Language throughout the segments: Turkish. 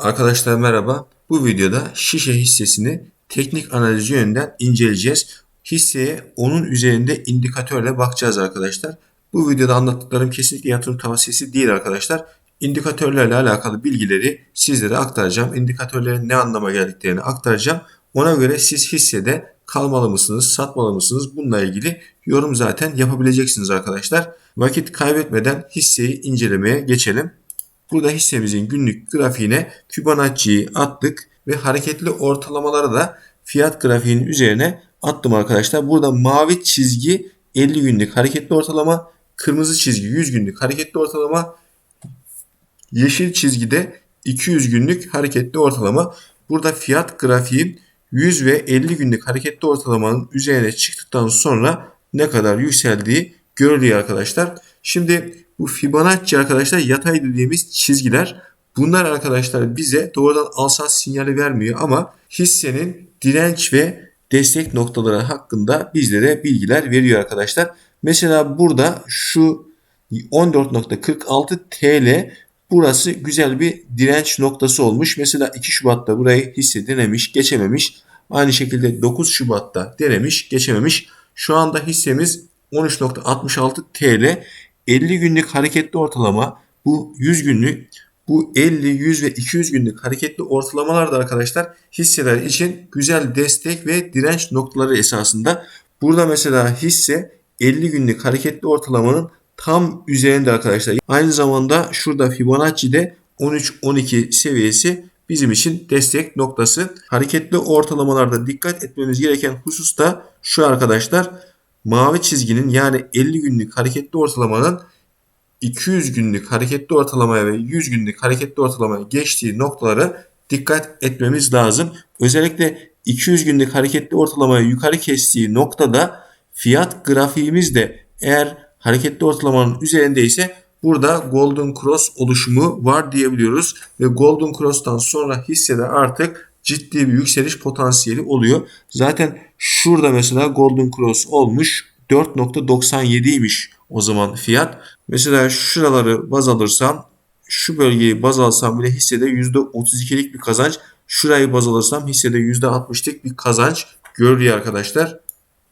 Arkadaşlar merhaba. Bu videoda şişe hissesini teknik analiz yönünden inceleyeceğiz. Hisseye onun üzerinde indikatörle bakacağız arkadaşlar. Bu videoda anlattıklarım kesinlikle yatırım tavsiyesi değil arkadaşlar. İndikatörlerle alakalı bilgileri sizlere aktaracağım. İndikatörlerin ne anlama geldiklerini aktaracağım. Ona göre siz hissede kalmalı mısınız, satmalı mısınız bununla ilgili yorum zaten yapabileceksiniz arkadaşlar. Vakit kaybetmeden hisseyi incelemeye geçelim. Burada hissemizin günlük grafiğine Fibonacci'yi attık ve hareketli ortalamaları da fiyat grafiğinin üzerine attım arkadaşlar. Burada mavi çizgi 50 günlük hareketli ortalama, kırmızı çizgi 100 günlük hareketli ortalama, yeşil çizgide 200 günlük hareketli ortalama. Burada fiyat grafiğim 100 ve 50 günlük hareketli ortalamanın üzerine çıktıktan sonra ne kadar yükseldiği görülüyor arkadaşlar. Şimdi bu Fibonacci arkadaşlar yatay dediğimiz çizgiler. Bunlar arkadaşlar bize doğrudan alsat sinyali vermiyor ama hissenin direnç ve destek noktaları hakkında bizlere bilgiler veriyor arkadaşlar. Mesela burada şu 14.46 TL burası güzel bir direnç noktası olmuş. Mesela 2 Şubat'ta burayı hisse denemiş, geçememiş. Aynı şekilde 9 Şubat'ta denemiş, geçememiş. Şu anda hissemiz 13.66 TL. 50 günlük hareketli ortalama bu 100 günlük bu 50, 100 ve 200 günlük hareketli ortalamalar da arkadaşlar hisseler için güzel destek ve direnç noktaları esasında. Burada mesela hisse 50 günlük hareketli ortalamanın tam üzerinde arkadaşlar. Aynı zamanda şurada Fibonacci'de 13-12 seviyesi bizim için destek noktası. Hareketli ortalamalarda dikkat etmemiz gereken husus da şu arkadaşlar mavi çizginin yani 50 günlük hareketli ortalamanın 200 günlük hareketli ortalamaya ve 100 günlük hareketli ortalamaya geçtiği noktalara dikkat etmemiz lazım. Özellikle 200 günlük hareketli ortalamaya yukarı kestiği noktada fiyat grafiğimiz de eğer hareketli ortalamanın üzerindeyse burada Golden Cross oluşumu var diyebiliyoruz. Ve Golden Cross'tan sonra hissede artık ciddi bir yükseliş potansiyeli oluyor. Zaten şurada mesela Golden Cross olmuş 4.97'ymiş o zaman fiyat. Mesela şuraları baz alırsam şu bölgeyi baz alsam bile hissede %32'lik bir kazanç. Şurayı baz alırsam hissede %60'lık bir kazanç görülüyor arkadaşlar.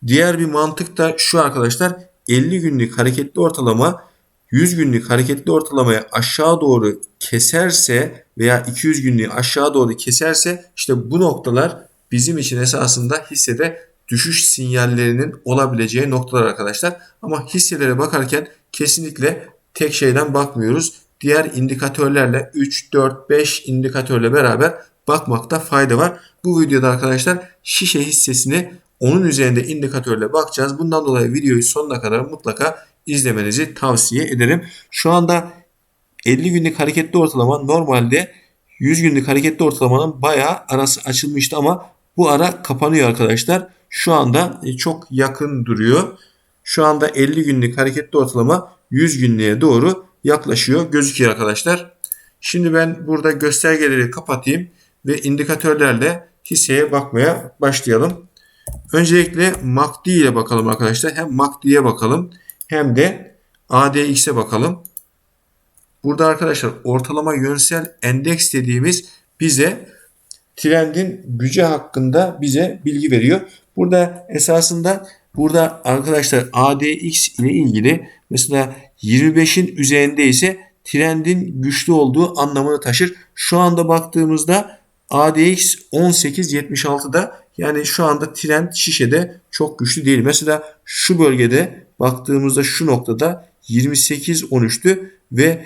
Diğer bir mantık da şu arkadaşlar 50 günlük hareketli ortalama 100 günlük hareketli ortalamayı aşağı doğru keserse veya 200 günlüğü aşağı doğru keserse işte bu noktalar bizim için esasında hissede düşüş sinyallerinin olabileceği noktalar arkadaşlar. Ama hisselere bakarken kesinlikle tek şeyden bakmıyoruz. Diğer indikatörlerle 3, 4, 5 indikatörle beraber bakmakta fayda var. Bu videoda arkadaşlar şişe hissesini onun üzerinde indikatörle bakacağız. Bundan dolayı videoyu sonuna kadar mutlaka izlemenizi tavsiye ederim. Şu anda 50 günlük hareketli ortalama normalde 100 günlük hareketli ortalamanın bayağı arası açılmıştı ama bu ara kapanıyor arkadaşlar. Şu anda e, çok yakın duruyor. Şu anda 50 günlük hareketli ortalama 100 günlüğe doğru yaklaşıyor gözüküyor arkadaşlar. Şimdi ben burada göstergeleri kapatayım ve indikatörlerle hisseye bakmaya başlayalım. Öncelikle MACD ile bakalım arkadaşlar. Hem MACD'ye bakalım hem de ADX'e bakalım. Burada arkadaşlar ortalama yönsel endeks dediğimiz bize trendin gücü hakkında bize bilgi veriyor. Burada esasında burada arkadaşlar ADX ile ilgili mesela 25'in üzerinde ise trendin güçlü olduğu anlamını taşır. Şu anda baktığımızda ADX 18.76'da yani şu anda trend şişede çok güçlü değil. Mesela şu bölgede baktığımızda şu noktada 28.13'tü ve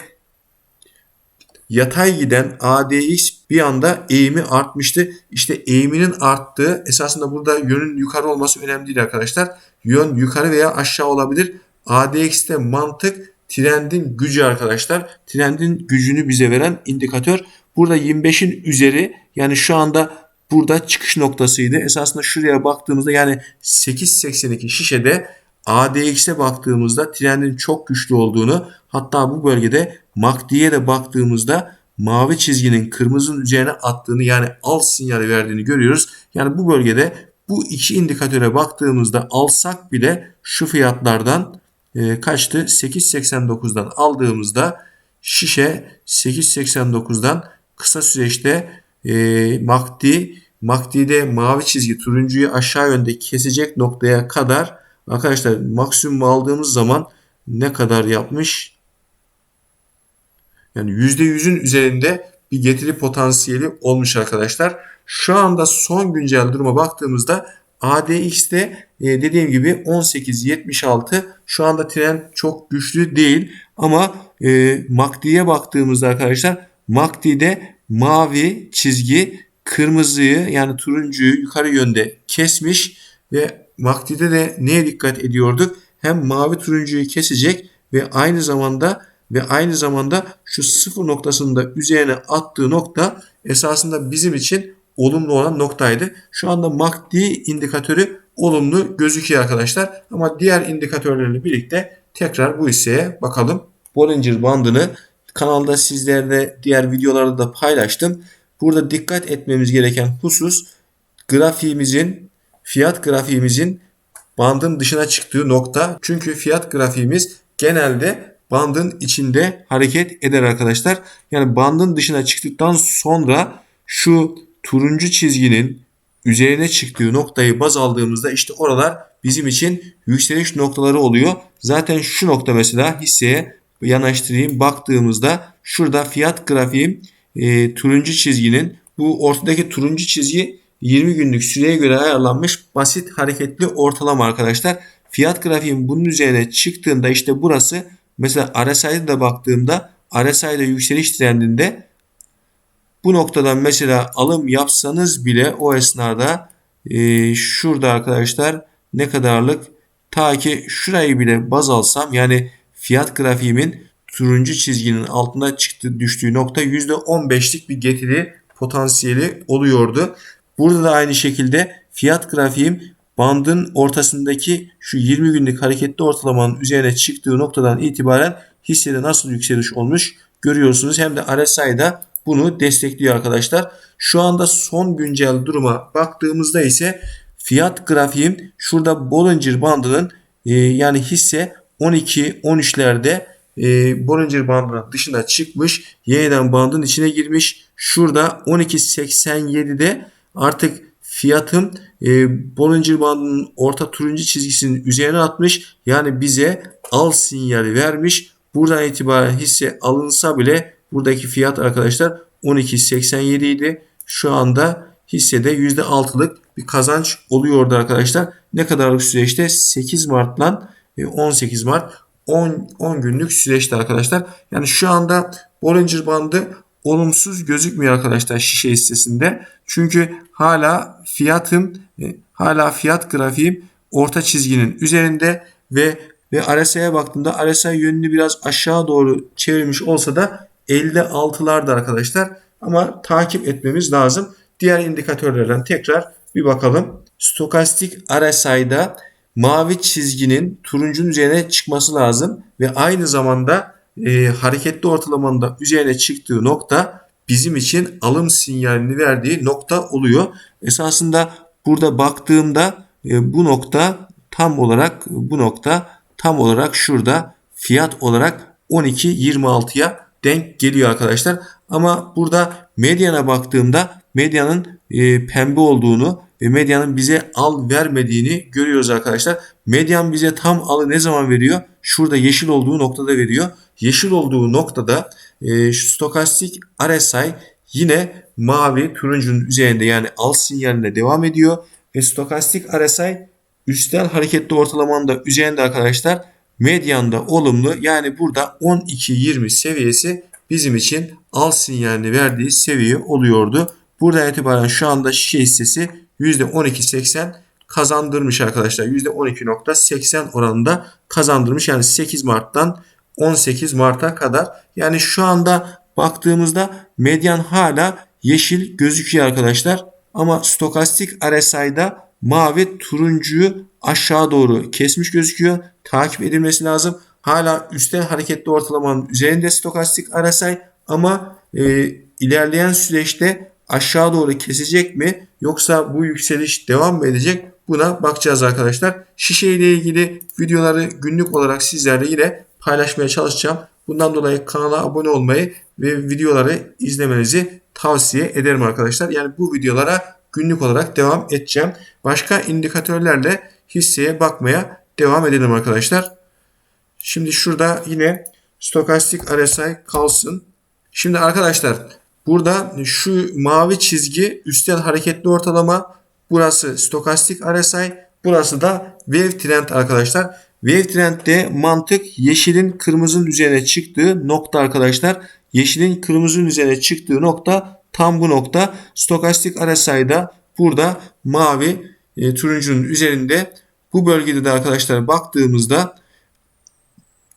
yatay giden ADX bir anda eğimi artmıştı. İşte eğiminin arttığı esasında burada yönün yukarı olması önemli değil arkadaşlar. Yön yukarı veya aşağı olabilir. ADX'te mantık trendin gücü arkadaşlar. Trendin gücünü bize veren indikatör. Burada 25'in üzeri yani şu anda burada çıkış noktasıydı. Esasında şuraya baktığımızda yani 8.82 şişede ADX'e baktığımızda trendin çok güçlü olduğunu hatta bu bölgede MACD'ye de baktığımızda mavi çizginin kırmızının üzerine attığını yani al sinyali verdiğini görüyoruz. Yani bu bölgede bu iki indikatöre baktığımızda alsak bile şu fiyatlardan e, kaçtı? 8.89'dan aldığımızda şişe 8.89'dan kısa süreçte e, MACD MACD'de mavi çizgi turuncuyu aşağı yönde kesecek noktaya kadar arkadaşlar maksimum aldığımız zaman ne kadar yapmış? Yani %100'ün üzerinde bir getiri potansiyeli olmuş arkadaşlar. Şu anda son güncel duruma baktığımızda ADX'de e, dediğim gibi 18.76 şu anda trend çok güçlü değil ama e, MACD'ye baktığımızda arkadaşlar MACD'de mavi çizgi kırmızıyı yani turuncuyu yukarı yönde kesmiş ve MACD'de de neye dikkat ediyorduk? Hem mavi turuncuyu kesecek ve aynı zamanda ve aynı zamanda şu sıfır noktasında üzerine attığı nokta esasında bizim için olumlu olan noktaydı. Şu anda MACD indikatörü olumlu gözüküyor arkadaşlar. Ama diğer indikatörlerle birlikte tekrar bu hisseye bakalım. Bollinger bandını kanalda sizlerle diğer videolarda da paylaştım. Burada dikkat etmemiz gereken husus grafiğimizin fiyat grafiğimizin bandın dışına çıktığı nokta. Çünkü fiyat grafiğimiz genelde bandın içinde hareket eder arkadaşlar. Yani bandın dışına çıktıktan sonra şu turuncu çizginin üzerine çıktığı noktayı baz aldığımızda işte oralar bizim için yükseliş noktaları oluyor. Zaten şu nokta mesela hisseye yanaştırayım baktığımızda şurada fiyat grafiğim e, turuncu çizginin bu ortadaki turuncu çizgi 20 günlük süreye göre ayarlanmış basit hareketli ortalama arkadaşlar. Fiyat grafiğim bunun üzerine çıktığında işte burası mesela RSI'de de baktığımda RSI'de yükseliş trendinde bu noktadan mesela alım yapsanız bile o esnada e, şurada arkadaşlar ne kadarlık ta ki şurayı bile baz alsam yani fiyat grafiğimin turuncu çizginin altına çıktı düştüğü nokta %15'lik bir getiri potansiyeli oluyordu. Burada da aynı şekilde fiyat grafiğim bandın ortasındaki şu 20 günlük hareketli ortalamanın üzerine çıktığı noktadan itibaren hissede nasıl yükseliş olmuş görüyorsunuz. Hem de RSI'da bunu destekliyor arkadaşlar. Şu anda son güncel duruma baktığımızda ise fiyat grafiğim şurada Bollinger bandının e, yani hisse 12-13'lerde e, Bollinger bandının dışına çıkmış. Yeniden bandın içine girmiş. Şurada 12.87'de artık fiyatım e, Bollinger bandının orta turuncu çizgisinin üzerine atmış. Yani bize al sinyali vermiş. Buradan itibaren hisse alınsa bile buradaki fiyat arkadaşlar 12.87 idi. Şu anda hissede %6'lık bir kazanç oluyordu arkadaşlar. Ne kadarlık süreçte 8 Mart'tan 18 Mart 10, 10 günlük süreçte arkadaşlar. Yani şu anda Bollinger bandı olumsuz gözükmüyor arkadaşlar şişe hissesinde. Çünkü hala fiyatım e, hala fiyat grafiğim orta çizginin üzerinde ve ve RSI'ye baktığımda RSI yönünü biraz aşağı doğru çevirmiş olsa da 56'larda arkadaşlar. Ama takip etmemiz lazım. Diğer indikatörlerden tekrar bir bakalım. Stokastik RSI'da mavi çizginin turuncunun üzerine çıkması lazım ve aynı zamanda e, hareketli ortalamanın da üzerine çıktığı nokta bizim için alım sinyalini verdiği nokta oluyor. Esasında burada baktığımda e, bu nokta tam olarak bu nokta tam olarak şurada fiyat olarak 12.26'ya denk geliyor arkadaşlar. Ama burada medyana baktığımda medyanın e, pembe olduğunu ve medyanın bize al vermediğini görüyoruz arkadaşlar. Medyan bize tam alı ne zaman veriyor? Şurada yeşil olduğu noktada veriyor. Yeşil olduğu noktada e, şu stokastik RSI yine mavi turuncunun üzerinde yani al sinyaline devam ediyor. Ve stokastik RSI üstel hareketli ortalamanın da üzerinde arkadaşlar medyanda olumlu yani burada 12-20 seviyesi bizim için al sinyalini verdiği seviye oluyordu. Buradan itibaren şu anda şişe hissesi %12.80 kazandırmış arkadaşlar. %12.80 oranında kazandırmış. Yani 8 Mart'tan 18 Mart'a kadar. Yani şu anda baktığımızda medyan hala yeşil gözüküyor arkadaşlar. Ama stokastik RSI'da mavi turuncuyu aşağı doğru kesmiş gözüküyor. Takip edilmesi lazım. Hala üstel hareketli ortalamanın üzerinde stokastik RSI ama e, ilerleyen süreçte aşağı doğru kesecek mi yoksa bu yükseliş devam mı edecek? Buna bakacağız arkadaşlar. Şişe ile ilgili videoları günlük olarak sizlerle yine paylaşmaya çalışacağım. Bundan dolayı kanala abone olmayı ve videoları izlemenizi tavsiye ederim arkadaşlar. Yani bu videolara günlük olarak devam edeceğim. Başka indikatörlerle hisseye bakmaya devam edelim arkadaşlar. Şimdi şurada yine stokastik RSI kalsın. Şimdi arkadaşlar burada şu mavi çizgi üstel hareketli ortalama. Burası stokastik RSI. Burası da wave trend arkadaşlar. Wave trendde mantık yeşilin kırmızının üzerine çıktığı nokta arkadaşlar. Yeşilin kırmızının üzerine çıktığı nokta tam bu nokta. Stokastik RSI'da burada mavi e, turuncunun üzerinde. Bu bölgede de arkadaşlar baktığımızda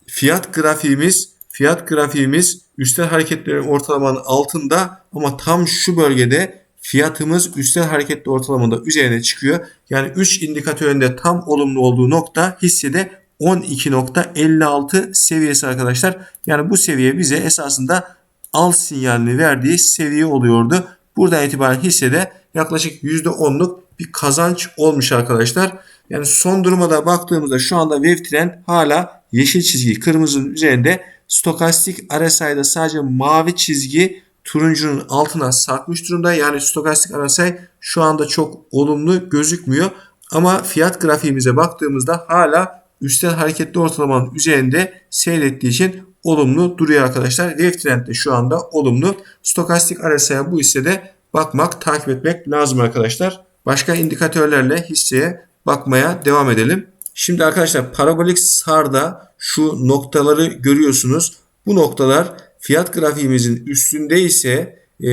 fiyat grafiğimiz fiyat grafiğimiz üstel hareketlerin ortalamanın altında ama tam şu bölgede fiyatımız üstel hareketli ortalamada üzerine çıkıyor. Yani 3 indikatöründe tam olumlu olduğu nokta hissede 12.56 seviyesi arkadaşlar. Yani bu seviye bize esasında al sinyalini verdiği seviye oluyordu. Buradan itibaren hissede yaklaşık %10'luk bir kazanç olmuş arkadaşlar. Yani son duruma da baktığımızda şu anda wave hala yeşil çizgi kırmızının üzerinde. Stokastik RSI'da sadece mavi çizgi turuncunun altına sarkmış durumda. Yani stokastik RSI şu anda çok olumlu gözükmüyor. Ama fiyat grafiğimize baktığımızda hala üstel hareketli ortalamanın üzerinde seyrettiği için olumlu duruyor arkadaşlar. Wave trend de şu anda olumlu. Stokastik RSI'ye bu hissede bakmak, takip etmek lazım arkadaşlar. Başka indikatörlerle hisseye bakmaya devam edelim. Şimdi arkadaşlar parabolik SAR'da şu noktaları görüyorsunuz. Bu noktalar fiyat grafiğimizin üstünde ise e,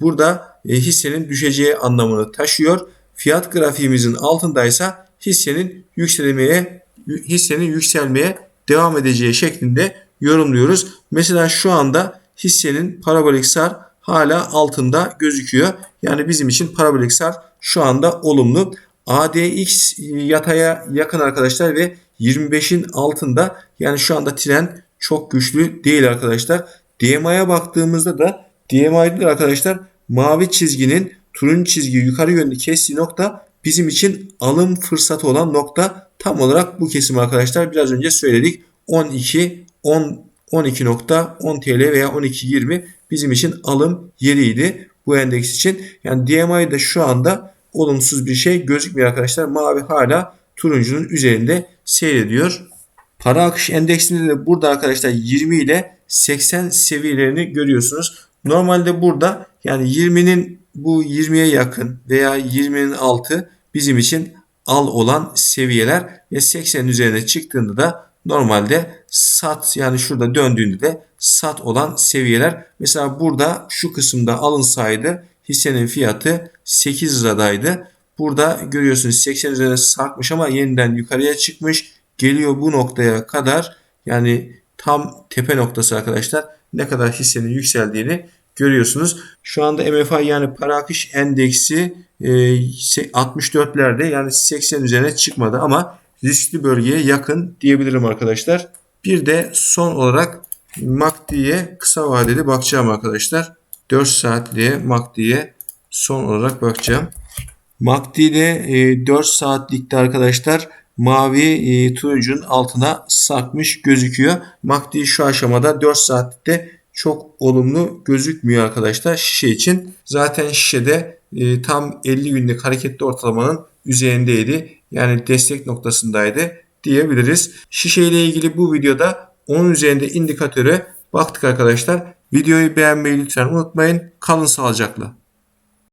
burada e, hissenin düşeceği anlamını taşıyor. Fiyat grafiğimizin altındaysa hissenin yükselmeye hissenin yükselmeye devam edeceği şeklinde yorumluyoruz. Mesela şu anda hissenin parabolik SAR hala altında gözüküyor. Yani bizim için parabolik SAR şu anda olumlu. ADX yataya yakın arkadaşlar ve 25'in altında yani şu anda trend çok güçlü değil arkadaşlar. DMA'ya baktığımızda da DMA'da arkadaşlar mavi çizginin turuncu çizgiyi yukarı yönlü kestiği nokta bizim için alım fırsatı olan nokta tam olarak bu kesim arkadaşlar. Biraz önce söyledik 12 10 12.10 TL veya 12.20 bizim için alım yeriydi bu endeks için. Yani DMI'de şu anda olumsuz bir şey gözükmüyor arkadaşlar. Mavi hala turuncunun üzerinde seyrediyor. Para akış endeksinde de burada arkadaşlar 20 ile 80 seviyelerini görüyorsunuz. Normalde burada yani 20'nin bu 20'ye yakın veya 20'nin altı bizim için al olan seviyeler ve 80'in üzerine çıktığında da normalde sat yani şurada döndüğünde de sat olan seviyeler. Mesela burada şu kısımda alınsaydı hissenin fiyatı 8 liradaydı. Burada görüyorsunuz 80 üzerine sarkmış ama yeniden yukarıya çıkmış. Geliyor bu noktaya kadar yani tam tepe noktası arkadaşlar. Ne kadar hissenin yükseldiğini görüyorsunuz. Şu anda MFI yani para akış endeksi 64'lerde e, yani 80 üzerine çıkmadı ama riskli bölgeye yakın diyebilirim arkadaşlar. Bir de son olarak MACD'ye kısa vadeli bakacağım arkadaşlar. 4 saatliğe MACD'ye son olarak bakacağım. MACD'de 4 saatlikte arkadaşlar mavi e, turuncunun altına sarkmış gözüküyor. MACD şu aşamada 4 saatlikte çok olumlu gözükmüyor arkadaşlar şişe için. Zaten şişede e, tam 50 günlük hareketli ortalamanın üzerindeydi. Yani destek noktasındaydı diyebiliriz. Şişe ile ilgili bu videoda 10 üzerinde indikatöre baktık arkadaşlar. Videoyu beğenmeyi lütfen unutmayın. Kalın sağlıcakla.